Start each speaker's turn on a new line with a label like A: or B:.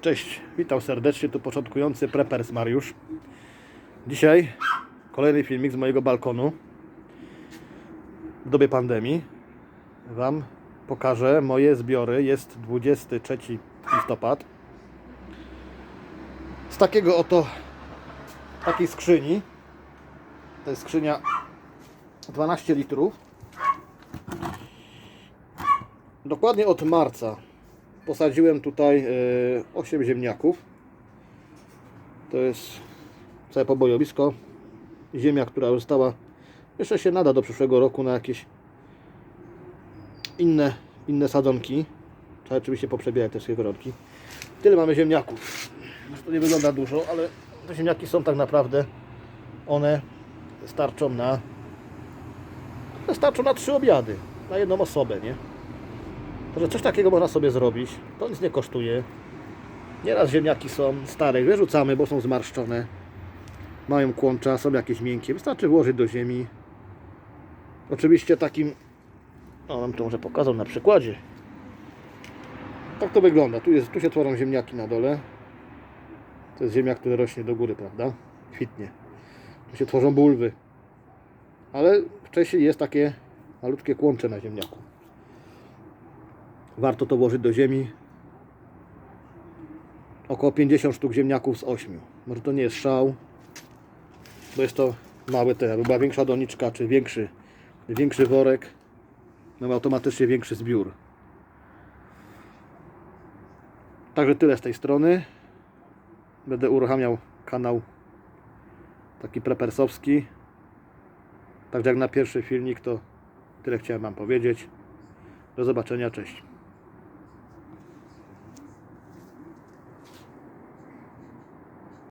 A: Cześć, witam serdecznie, tu początkujący Preppers Mariusz. Dzisiaj kolejny filmik z mojego balkonu. W dobie pandemii Wam pokażę moje zbiory. Jest 23 listopad. Z takiego oto takiej skrzyni. To jest skrzynia 12 litrów. Dokładnie od marca posadziłem tutaj 8 ziemniaków. To jest całe pobojowisko. Ziemia, która została jeszcze się nada do przyszłego roku na jakieś inne, inne sadzonki. Trzeba oczywiście poprzebierać te wszystkie koronki. Tyle mamy ziemniaków. Może to nie wygląda dużo, ale te ziemniaki są tak naprawdę one starczą na starczą na trzy obiady. Na jedną osobę, nie? Także coś takiego można sobie zrobić. To nic nie kosztuje. Nieraz ziemniaki są stare, wyrzucamy, bo są zmarszczone. Mają kłącza, są jakieś miękkie. Wystarczy włożyć do ziemi. Oczywiście takim... No, wam to może pokazał na przykładzie. Tak to wygląda. Tu, jest, tu się tworzą ziemniaki na dole. To jest ziemia, która rośnie do góry, prawda? Kwitnie. Tu się tworzą bulwy. Ale wcześniej jest takie malutkie kłącze na ziemniaku. Warto to włożyć do ziemi. Około 50 sztuk ziemniaków z 8. Może to nie jest szał, bo jest to mały ten. Jakby była większa doniczka, czy większy, większy worek, mamy automatycznie większy zbiór. Także tyle z tej strony. Będę uruchamiał kanał taki prepersowski. Także jak na pierwszy filmik to tyle chciałem Wam powiedzieć. Do zobaczenia, cześć.